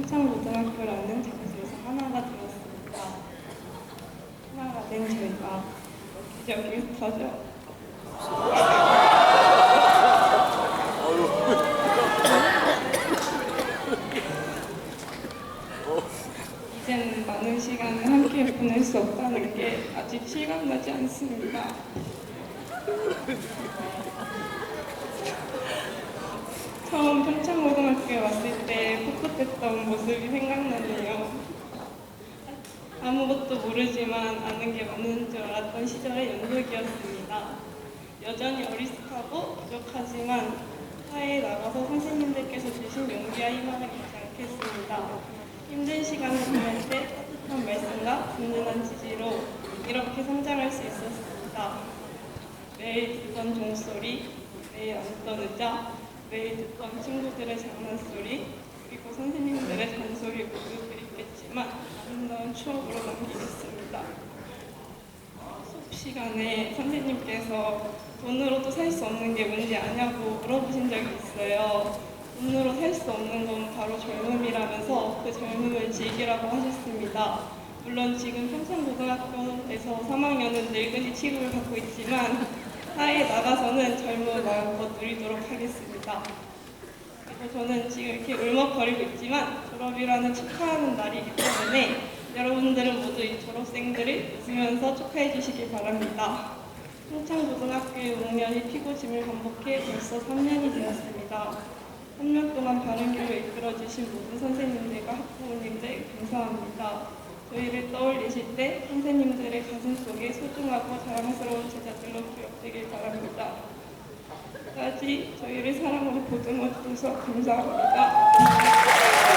평창고등학교라는 장소에서 하나가 되었습니다. 하나가 된 저희가 기적이 흩어져 이제는 많은 시간을 함께 보낼 수 없다는 게 아직 실감나지 않습니다. 처음 평창 고등학교에 왔을 때 풋풋했던 모습이 생각나네요. 아무것도 모르지만 아는 게 많은 줄 알았던 시절의 연속이었습니다. 여전히 어리숙하고 부족하지만 사회에 나가서 선생님들께서 주신 용기와 희망을 잊지 않겠습니다. 힘든 시간을 보낼 때 따뜻한 말씀과 든든한 지지로 이렇게 성장할 수 있었습니다. 매일 듣던 종소리, 매일 앉던 의자, 매일 듣던 친구들의 장난소리, 그리고 선생님들의 잔소리 모두 그립겠지만 아름다운 추억으로 남기겠습니다. 수업 시간에 선생님께서 돈으로도 살 수 없는 게 뭔지 아냐고 물어보신 적이 있어요. 돈으로 살 수 없는 건 바로 젊음이라면서 그 젊음을 즐기라고 하셨습니다. 물론 지금 평창고등학교에서 3학년은 늙은이 취급을 받고 있지만 사회에 나가서는 젊음을 마음껏 누리도록 하겠습니다. 그리고 저는 지금 이렇게 울먹거리고 있지만 졸업이라는 축하하는 날이기 때문에 여러분들은 모두 이 졸업생들을 웃으면서 축하해 주시길 바랍니다. 평창고등학교의 5년이 피고 짐을 반복해 벌써 3년이 되었습니다. 3년 동안 바른 길로 이끌어 주신 모든 선생님들과 학부모님들 감사합니다. 저희를 떠올리실 때 선생님들의 가슴 속에 소중하고 자랑스러운 제자들로 기억되길 바랍니다. 끝까지 저희를 사랑으로 보듬어 주셔서 감사합니다.